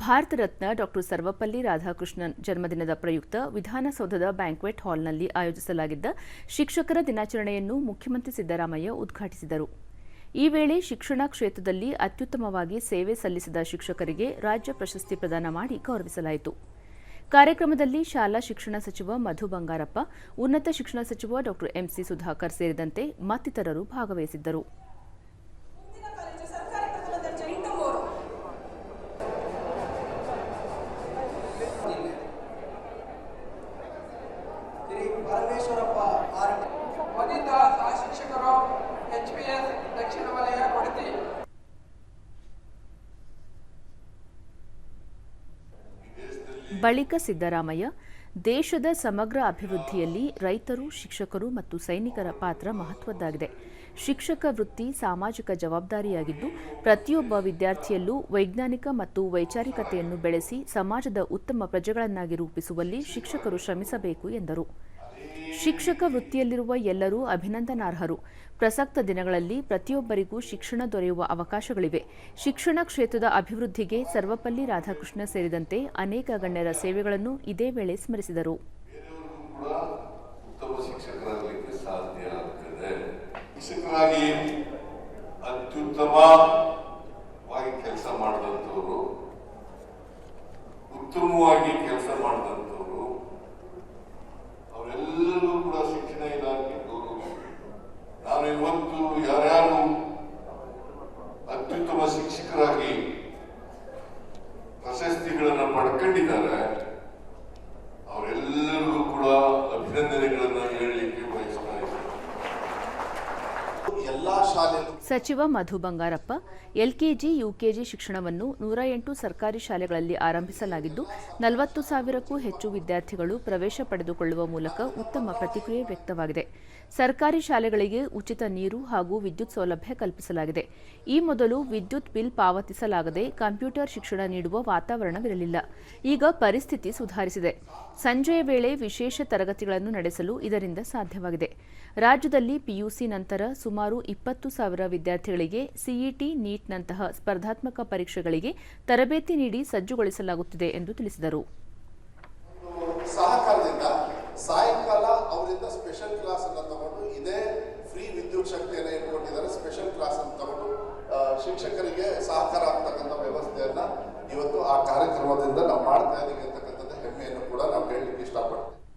Bharat Ratna doctor Sarvepalli Radhakrishnan ಜನ್ಮದಿನದ ಪ್ರಯುಕ್ತ ವಿಧಾನಸೌಧದ ಬ್ಯಾಂಕ್ವೆಟ್ ಹಾಲ್ನಲ್ಲಿ ಆಯೋಜಿಸಲಾಗಿದ್ದ ಶಿಕ್ಷಕರ ದಿನಾಚರಣೆಯನ್ನು ಮುಖ್ಯಮಂತ್ರಿ ಸಿದ್ದರಾಮಯ್ಯ ಉದ್ಘಾಟಿಸಿದರು. ಈ ವೇಳೆ ಶಿಕ್ಷಣ ಕ್ಷೇತ್ರದಲ್ಲಿ ಅತ್ಯುತ್ತಮವಾಗಿ ಸೇವೆ ಸಲ್ಲಿಸಿದ ಶಿಕ್ಷಕರಿಗೆ ರಾಜ್ಯ ಪ್ರಶಸ್ತಿ ಪ್ರದಾನ ಮಾಡಿ ಗೌರವಿಸಲಾಯಿತು. ಕಾರ್ಯಕ್ರಮದಲ್ಲಿ ಶಾಲಾ ಶಿಕ್ಷಣ ಸಚಿವ ಮಧು ಬಂಗಾರಪ್ಪ, ಉನ್ನತ ಶಿಕ್ಷಣ ಸಚಿವ ಡಾಕ್ಟರ್ ಎಂಸಿ ಸುಧಾಕರ್ ಸೇರಿದಂತೆ ಮತ್ತಿತರರು ಭಾಗವಹಿಸಿದ್ದರು. ಬಳಿಕ ಸಿದ್ದರಾಮಯ್ಯ, ದೇಶದ ಸಮಗ್ರ ಅಭಿವೃದ್ಧಿಯಲ್ಲಿ ರೈತರು, ಶಿಕ್ಷಕರು ಮತ್ತು ಸೈನಿಕರ ಪಾತ್ರ ಮಹತ್ವದ್ದಾಗಿದೆ. ಶಿಕ್ಷಕ ವೃತ್ತಿ ಸಾಮಾಜಿಕ ಜವಾಬ್ದಾರಿಯಾಗಿದ್ದು, ಪ್ರತಿಯೊಬ್ಬ ವಿದ್ಯಾರ್ಥಿಯಲ್ಲೂ ವೈಜ್ಞಾನಿಕ ಮತ್ತು ವೈಚಾರಿಕತೆಯನ್ನು ಬೆಳೆಸಿ ಸಮಾಜದ ಉತ್ತಮ ಪ್ರಜೆಗಳನ್ನಾಗಿ ರೂಪಿಸುವಲ್ಲಿ ಶಿಕ್ಷಕರು ಶ್ರಮಿಸಬೇಕು ಎಂದರು. ಶಿಕ್ಷಕ ವೃತ್ತಿಯಲ್ಲಿರುವ ಎಲ್ಲರೂ ಅಭಿನಂದನಾರ್ಹರು. ಪ್ರಸಕ್ತ ದಿನಗಳಲ್ಲಿ ಪ್ರತಿಯೊಬ್ಬರಿಗೂ ಶಿಕ್ಷಣ ದೊರೆಯುವ ಅವಕಾಶಗಳಿವೆ. ಶಿಕ್ಷಣ ಕ್ಷೇತ್ರದ ಅಭಿವೃದ್ಧಿಗೆ ಸರ್ವಪಲ್ಲಿ ರಾಧಾಕೃಷ್ಣ ಸೇರಿದಂತೆ ಅನೇಕ ಗಣ್ಯರ ಸೇವೆಗಳನ್ನು ಇದೇ ವೇಳೆ ಸ್ಮರಿಸಿದರು. ಕೆಲಸ ಪ್ರಶಸ್ತಿಗಳನ್ನು ಸಚಿವ ಮಧು ಬಂಗಾರಪ್ಪ, ಎಲ್ಕೆಜಿ, ಯುಕೆಜಿ ಶಿಕ್ಷಣವನ್ನು ನೂರ ಎಂಟು ಸರ್ಕಾರಿ ಶಾಲೆಗಳಲ್ಲಿ ಆರಂಭಿಸಲಾಗಿದ್ದು, ನಲವತ್ತು ಸಾವಿರಕ್ಕೂ ಹೆಚ್ಚು ವಿದ್ಯಾರ್ಥಿಗಳು ಪ್ರವೇಶ ಪಡೆದುಕೊಳ್ಳುವ ಮೂಲಕ ಉತ್ತಮ ಪ್ರತಿಕ್ರಿಯೆ ವ್ಯಕ್ತವಾಗಿದೆ. ಸರ್ಕಾರಿ ಶಾಲೆಗಳಿಗೆ ಉಚಿತ ನೀರು ಹಾಗೂ ವಿದ್ಯುತ್ ಸೌಲಭ್ಯ ಕಲ್ಪಿಸಲಾಗಿದೆ. ಈ ಮೊದಲು ವಿದ್ಯುತ್ ಬಿಲ್ ಪಾವತಿಸಲಾಗದೆ ಕಂಪ್ಯೂಟರ್ ಶಿಕ್ಷಣ ನೀಡುವ ವಾತಾವರಣವಿರಲಿಲ್ಲ. ಈಗ ಪರಿಸ್ಥಿತಿ ಸುಧಾರಿಸಿದೆ. ಸಂಜೆಯ ವೇಳೆ ವಿಶೇಷ ತರಗತಿಗಳನ್ನು ನಡೆಸಲು ಇದರಿಂದ ಸಾಧ್ಯವಾಗಿದೆ. ರಾಜ್ಯದಲ್ಲಿ ಪಿಯುಸಿ ನಂತರ ಸುಮಾರು ಇಪ್ಪತ್ತು ಸಾವಿರ ವಿದ್ಯಾರ್ಥಿಗಳಿಗೆ ಸಿಇಟಿ ನೀಟ್ನಂತಹ ಸ್ಪರ್ಧಾತ್ಮಕ ಪರೀಕ್ಷೆಗಳಿಗೆ ತರಬೇತಿ ನೀಡಿ ಸಜ್ಜುಗೊಳಿಸಲಾಗುತ್ತಿದೆ ಎಂದು ತಿಳಿಸಿದರು. ಸಾಯಂಕಾಲ ಅವರಿಂದ ಸ್ಪೆಷಲ್ ಕ್ಲಾಸ್ ಅನ್ನು ತಗೊಂಡು ಇದೇ ಫ್ರೀ ವಿದ್ಯುತ್ ಶಕ್ತಿಯನ್ನು ಇಟ್ಕೊಂಡಿದ್ದಾರೆ. ಸ್ಪೆಷಲ್ ಕ್ಲಾಸ್ ಅನ್ನು ತಗೊಂಡು ಶಿಕ್ಷಕರಿಗೆ ಸಹಕಾರ ಆಗ್ತಕ್ಕಂಥ ವ್ಯವಸ್ಥೆಯನ್ನ ಇವತ್ತು ಆ ಕಾರ್ಯಕ್ರಮದಿಂದ ನಾವು ಮಾಡ್ತಾ ಇದ್ದೀವಿ